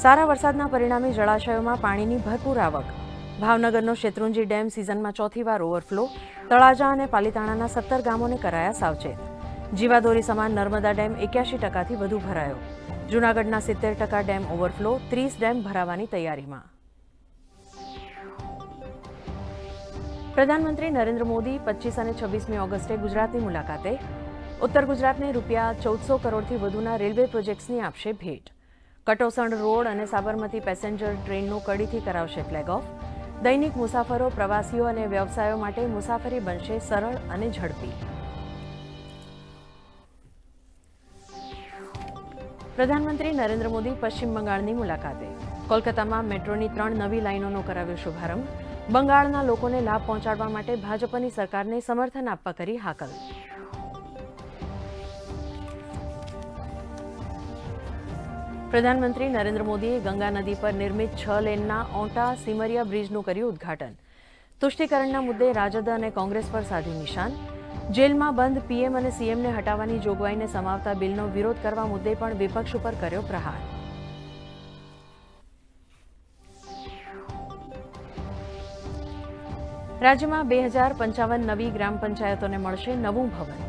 સારા વરસાદના પરિણામે જળાશયોમાં પાણીની ભરપૂર આવક. ભાવનગરનો શેત્રુંજી ડેમ સિઝનમાં ચોથી વાર ઓવરફ્લો. તળાજા અને પાલીતાણાના સત્તર ગામોને કરાયા સાવચેત. જીવાદોરી સમાન નર્મદા ડેમ એક્યાસી ટકાથી વધુ ભરાયો. જૂનાગઢના સિત્તેર ટકા ડેમ ઓવરફ્લો, ત્રીસ ડેમ ભરાવાની તૈયારીમાં. પ્રધાનમંત્રી નરેન્દ્ર મોદી પચીસ અને છવ્વીસમી ઓગસ્ટે ગુજરાતની મુલાકાતે. ઉત્તર ગુજરાતને રૂપિયા ચૌદસો કરોડથી વધુના રેલવે પ્રોજેક્ટ્સની આપશે ભેટ. કટોસણ રોડ અને સાબરમતી પેસેન્જર ટ્રેનનું કડીથી કરાવશે ફ્લેગ ઓફ દૈનિક મુસાફરો, પ્રવાસીઓ અને વ્યવસાયો માટે મુસાફરી બનશે સરળ અને ઝડપી. પ્રધાનમંત્રી નરેન્દ્ર મોદી પશ્ચિમ બંગાળની મુલાકાતે. કોલકાતામાં મેટ્રોની ત્રણ નવી લાઇનોનો કરાવ્યો શુભારંભ. બંગાળના લોકોને લાભ પહોંચાડવા માટે ભાજપની સરકારને સમર્થન આપવા કરી હાકલ. પ્રધાનમંત્રી નરેન્દ્ર મોદીએ ગંગા નદી પર નિર્મિત છ લેનના ઓટા સિમરિયા બ્રિજનું કર્યું ઉદ્ઘાટન. તુષ્ટિકરણના મુદ્દે રાજદ અને કોંગ્રેસ પર સાધ્યું નિશાન. જેલમાં બંધ પીએમ અને સીએમને હટાવવાની જોગવાઈને સમાવતા બિલનો વિરોધ કરવા મુદ્દે પણ વિપક્ષ ઉપર કર્યો પ્રહાર. રાજ્યમાં બે હજાર પંચાવન નવી ગ્રામ પંચાયતોને મળશે નવું ભવન.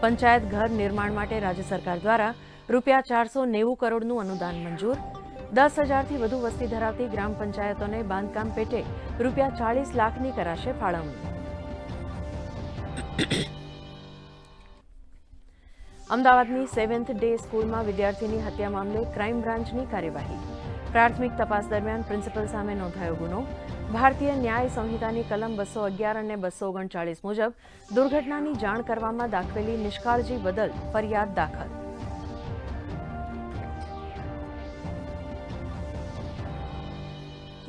પંચાયત ઘર નિર્માણ માટે રાજ્ય સરકાર દ્વારા રૂપિયા ચારસો નેવું કરોડનું અનુદાન મંજૂર. દસ હજારથી વધુ વસ્તી ધરાવતી ગ્રામ પંચાયતોને બાંધકામ પેટે રૂપિયા ચાળીસ લાખની કરાશે ફાળવણી. અમદાવાદની સેવન્થ ડે સ્કૂલમાં વિદ્યાર્થીની હત્યા મામલે ક્રાઇમ બ્રાન્ચની કાર્યવાહી. પ્રાથમિક તપાસ દરમિયાન પ્રિન્સિપલ સામે નોંધાયો ગુનો. ભારતીય ન્યાય સંહિતાની કલમ બસો અગિયાર અને બસો ઓગણચાળીસ મુજબ દુર્ઘટનાની જાણ કરવામાં દાખવેલી નિષ્કાળજી બદલ ફરિયાદ દાખલ.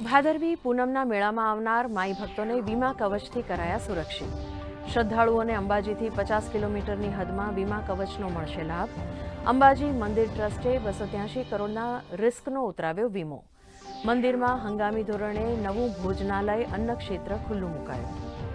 ભાદરવી પૂનમના મેળામાં આવનાર માઈ ભક્તોને વીમા કવચથી કરાયા સુરક્ષિત. શ્રદ્ધાળુઓને અંબાજીથી પચાસ કિલોમીટરની હદમાં વીમા કવચનો મળશે લાભ. અંબાજી મંદિર ટ્રસ્ટે બસો ત્યાંશી કરોડના રિસ્કનો ઉતરાવ્યો વીમો. મંદિરમાં હંગામી ધોરણે નવું ભોજનાલય અન્ન ક્ષેત્ર ખુલ્લું મુકાયું.